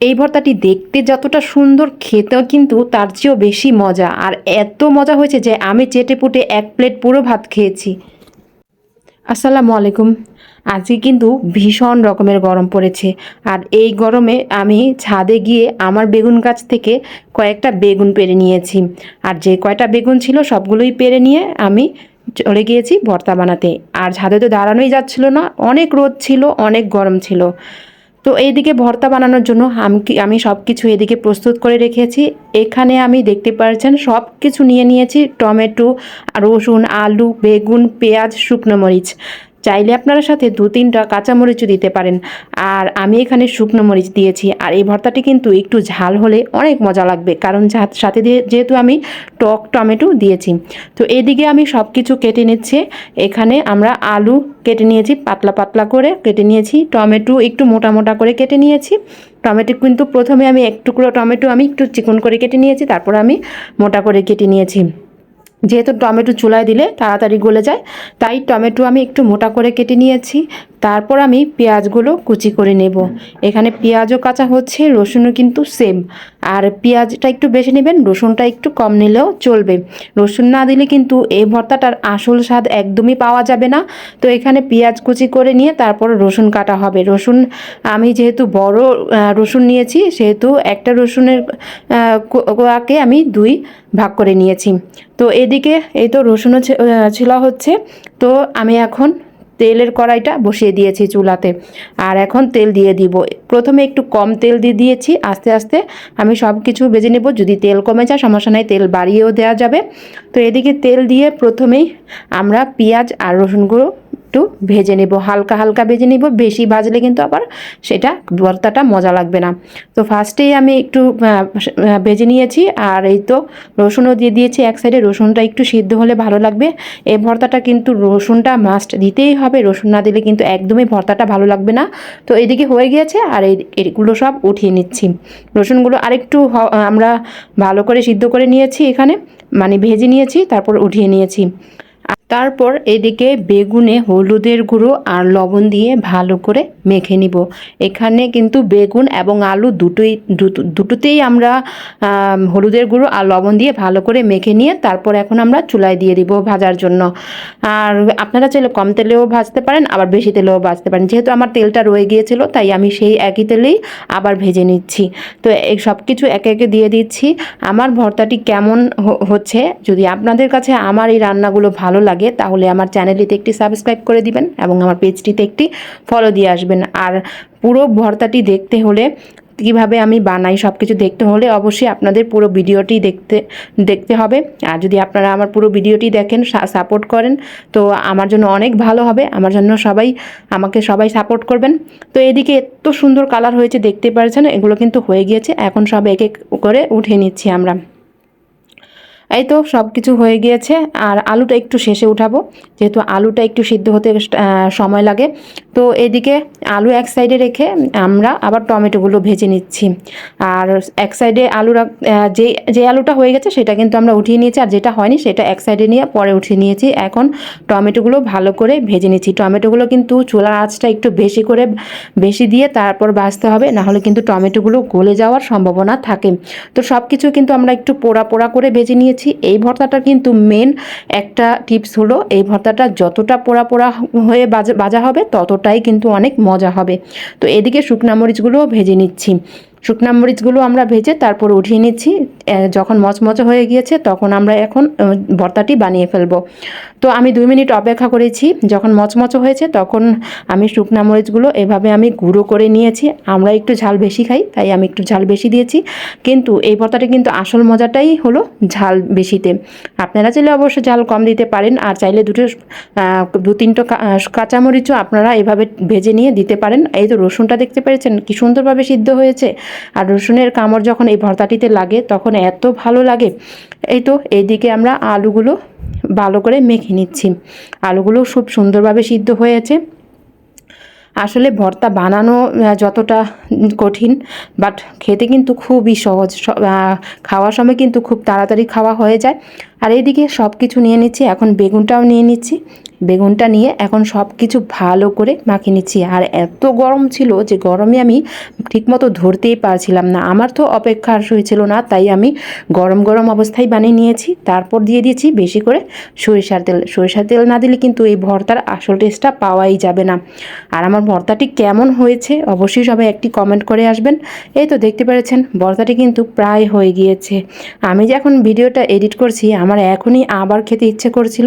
এই ভর্তাটি দেখতে যতটা সুন্দর, খেতেও কিন্তু তার চেয়েও বেশি মজা। আর এত মজা হয়েছে যে আমি চেটে পুটে এক প্লেট পুরো ভাত খেয়েছি। আসসালামু আলাইকুম। আজকে কিন্তু ভীষণ রকমের গরম পড়েছে। আর এই গরমে আমি ছাদে গিয়ে আমার বেগুন গাছ থেকে কয়েকটা বেগুন পেরে নিয়েছি। আর যে কয়টা বেগুন ছিল সবগুলোই পেরে নিয়ে আমি চলে গিয়েছি ভর্তা বানাতে। আর ছাদে তো দাঁড়ানোই যাচ্ছিল না। অনেক রোদ ছিল, অনেক গরম ছিল। তো এইদিকে ভর্তা বানানোর জন্য আমি সব কিছু এদিকে প্রস্তুত করে রেখেছি। এখানে আমি দেখতে পাচ্ছেন সব কিছু নিয়ে নিয়েছি, টমেটো, রসুন, আলু, বেগুন, পেঁয়াজ, শুকনো মরিচ। চাইলে আপনারা সাথে দু তিনটা কাঁচামরিচও দিতে পারেন। আর আমি এখানে শুকনো মরিচ দিয়েছি। আর এই ভর্তাটি কিন্তু একটু ঝাল হলে অনেক মজা লাগবে। কারণ সাথে দিয়ে যেহেতু আমি টক টমেটো দিয়েছি। তো এদিকে আমি সব কিছু কেটে নিচ্ছে। এখানে আমরা আলু কেটে নিয়েছি, পাতলা পাতলা করে কেটে নিয়েছি। টমেটো একটু মোটা মোটা করে কেটে নিয়েছি। টমেটো কিন্তু প্রথমে আমি এক টুকরো টমেটো আমি একটু চিকন করে কেটে নিয়েছি। তারপর আমি মোটা করে কেটে নিয়েছি। যেহেতু টমেটো চুলায় দিলে তাড়াতাড়ি গলে যায়, তাই টমেটো আমি একটু মোটা করে কেটে নিয়েছি। তারপর আমি পেঁয়াজগুলো কুচি করে নেব। এখানে পেঁয়াজও কাঁচা হচ্ছে, রসুনও কিন্তু সেম আর পেঁয়াজটা একটু বেশি নেবেন, রসুনটা একটু কম নিলেও চলবে। রসুন না দিলে কিন্তু এই ভর্তাটার আসল স্বাদ একদমই পাওয়া যাবে না। তো এখানে পেঁয়াজ কুচি করে নিয়ে তারপর রসুন কাটা হবে। রসুন, আমি যেহেতু বড় রসুন নিয়েছি, সেহেতু একটা রসুনের কোয়াকে আমি দুই ভাগ করে নিয়েছি। তো এদিকে এই তো রসুনও ছিলা হচ্ছে। তো আমি এখন তেলের কড়াইটা বসিয়ে দিয়েছি চুলাতে। আর এখন তেল দিয়ে দিব। প্রথমে একটু কম তেল দিয়ে দিয়েছি। আস্তে আস্তে আমি সব কিছু বেজে নেব। যদি তেল কমে যায়, সমস্যা নাই, তেল বাড়িয়েও দেওয়া যাবে। তো এদিকে তেল দিয়ে প্রথমেই আমরা পেঁয়াজ আর রসুনগুলো একটু ভেজে নেব, হালকা হালকা ভেজে নেব। বেশি ভাজলে কিন্তু আবার সেটা ভর্তাটা মজা লাগবে না। তো ফার্স্টেই আমি একটু ভেজে নিয়েছি আর এই তো রসুনও দিয়ে দিয়েছি এক সাইডে রসুনটা একটু সিদ্ধ হলে ভালো লাগবে। এই ভর্তাটা কিন্তু রসুনটা মাস্ট দিতেই হবে। রসুন না দিলে কিন্তু একদমই ভর্তাটা ভালো লাগবে না। তো এদিকে হয়ে গিয়েছে আর এগুলো সব উঠিয়ে নিচ্ছি। রসুনগুলো আরেকটু আমরা ভালো করে সিদ্ধ করে নিয়েছি এখানে। মানে ভেজে নিয়েছি, তারপর উঠিয়ে নিয়েছি। তারপর এদিকে বেগুনে হলুদের গুঁড়ো আর লবণ দিয়ে ভালো করে মেখে নিব। এখানে কিন্তু বেগুন এবং আলু দুটোই দুটো- দুটোতেই আমরা হলুদের গুঁড়ো আর লবণ দিয়ে ভালো করে মেখে নিয়ে তারপর এখন আমরা চুলায় দিয়ে দিব ভাজার জন্য। আর আপনারা চাইলে কম তেলেও ভাজতে পারেন, আবার বেশি তেলেও ভাজতে পারেন। যেহেতু আমার তেলটা রয়ে গিয়েছিল, তাই আমি সেই একই তেলেই আবার ভেজে নিচ্ছি। তো এই সব কিছু একে একে দিয়ে দিচ্ছি। আমার ভর্তাটি কেমন হচ্ছে যদি আপনাদের কাছে আমার এই রান্নাগুলো ভালো লাগে তাহলে আমার চ্যানেলটিতে একটি সাবস্ক্রাইব করে দিবেন এবং আমার পেজটিতে একটি ফলো দিয়ে আসবেন। আর পুরো ভর্তাটি দেখতে হলে, কীভাবে আমি বানাই সব কিছু দেখতে হলে অবশ্যই আপনাদের পুরো ভিডিওটি দেখতে দেখতে হবে। আর যদি আপনারা আমার পুরো ভিডিওটি দেখেন সাপোর্ট করেন, তো আমার জন্য অনেক ভালো হবে। আমার জন্য সবাই, আমাকে সবাই সাপোর্ট করবেন। তো এদিকে এত সুন্দর কালার হয়েছে, দেখতে পারছেন? এগুলো কিন্তু হয়ে গিয়েছে। এখন সব এক এক করে উঠে নিচ্ছি আমরা। এই তো সব কিছু হয়ে গিয়েছে আর আলুটা একটু শেষে উঠাবো যেহেতু আলুটা একটু সিদ্ধ হতে সময় লাগে। তো এদিকে আলু এক সাইডে রেখে আমরা আবার টমেটোগুলো ভেজে নিচ্ছি। আর এক সাইডে আলু রাখ- আহ, যে যে আলুটা হয়ে গেছে সেটা কিন্তু আমরা উঠিয়ে নিয়েছি আর যেটা হয়নি সেটা এক সাইডে নিয়ে পরে উঠিয়ে নিয়েছি। এখন টমেটোগুলো ভালো করে ভেজে নিচ্ছি। টমেটোগুলো কিন্তু চুলার আঁচটা একটু বেশি করে বেশি দিয়ে তারপর ভাজতে হবে নাহলে কিন্তু টমেটোগুলো গলে যাওয়ার সম্ভাবনা থাকে। তো সব কিছু কিন্তু আমরা একটু পোড়া পোড়া করে ভেজে নিয়েছি। এই ভর্তাটা কিন্তু মেন একটা টিপস হলো, এই ভর্তাটা যতটা পোড়া পোড়া হয়ে বাজা হবে ততটাই কিন্তু অনেক মজা হবে। তো এদিকে শুকনা মরিচগুলোও ভেজে নিচ্ছি। শুকনা মরিচগুলো আমরা ভেজে তারপর উঠিয়ে নিচ্ছি। যখন মচমচে হয়ে গিয়েছে তখন আমরা এখন ভর্তাটি বানিয়ে ফেলব। তো আমি দুই মিনিট অপেক্ষা করেছি। যখন মচমচে হয়েছে তখন আমি শুকনা মরিচগুলো এভাবে আমি গুঁড়ো করে নিয়েছি। আমরা একটু ঝাল বেশি খাই, তাই আমি একটু ঝাল বেশি দিয়েছি। কিন্তু এই ভর্তাটা কিন্তু আসল মজাটাই হলো ঝাল বেশিতে। আপনারা চাইলে অবশ্য ঝাল কম দিতে পারেন, আর চাইলে দুটো দু তিনটো কাঁচামরিচও আপনারা এভাবে ভেজে নিয়ে দিতে পারেন। এই তো রসুনটা দেখতে পেরেছেন, কি সুন্দরভাবে সিদ্ধ হয়েছে। আর রসুনের কামড় যখন এই ভর্তাটিতে লাগে, তখন এত ভালো লাগে। এই তো, এইদিকে আমরা আলুগুলো ভালো করে মেখে নিচ্ছি। আলুগুলো খুব সুন্দরভাবে সিদ্ধ হয়েছে। আসলে ভর্তা বানানো যতটা কঠিন বাট খেতে কিন্তু খুবই সহজ। খাওয়ার সময় কিন্তু খুব তাড়াতাড়ি খাওয়া হয়ে যায়। আর এইদিকে সব কিছু নিয়ে নিচ্ছি, এখন বেগুনটাও নিয়ে নিচ্ছি। বেগুনটা নিয়ে এখন সব কিছু ভালো করে মাখিয়ে নিচ্ছি। আর এত গরম ছিল যে গরমে আমি ঠিকমতো ধরতেই পারছিলাম না। আমার তো অপেক্ষা হয়েছিল না, তাই আমি গরম গরম অবস্থায় বানিয়ে নিয়েছি। তারপর দিয়ে দিয়েছি বেশি করে সরিষার তেল। সরিষার তেল না দিলে কিন্তু এই ভর্তার আসল টেস্টটা পাওয়াই যাবে না। আর আমার ভর্তাটি কেমন হয়েছে অবশ্যই সবাই একটি কমেন্ট করে আসবেন। এই তো দেখতে পেরেছেন, ভর্তাটি কিন্তু প্রায় হয়ে গিয়েছে। আমি যে এখন ভিডিওটা এডিট করছি, আমার এখনই আবার খেতে ইচ্ছে করছিল।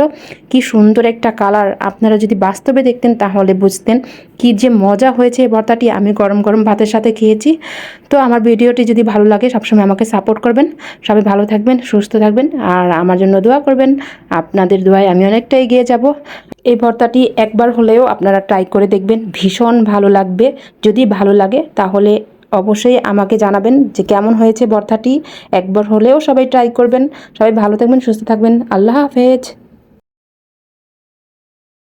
কি সুন্দর একটা কালার আপনারা যদি বাস্তবে দেখতেন তাহলে বুঝতেন কি যে মজা হয়েছে এই ভর্তাটি। আমি গরম গরম ভাতের সাথে খেয়েছি। তো আমার ভিডিওটি যদি ভালো লাগে সবসময় আমাকে সাপোর্ট করবেন। সবাই ভালো থাকবেন, সুস্থ থাকবেন আর আমার জন্য দোয়া করবেন। আপনাদের দোয়ায় আমি অনেকটা এগিয়ে যাব। এই ভর্তাটি একবার হলেও আপনারা ট্রাই করে দেখবেন। ভীষণ ভালো লাগবে। যদি ভালো লাগে তাহলে অবশ্যই আমাকে জানাবেন যে কেমন হয়েছে ভর্তাটি। একবার হলেও সবাই ট্রাই করবেন। সবাই ভালো থাকবেন, সুস্থ থাকবেন। আল্লাহ হাফেজ।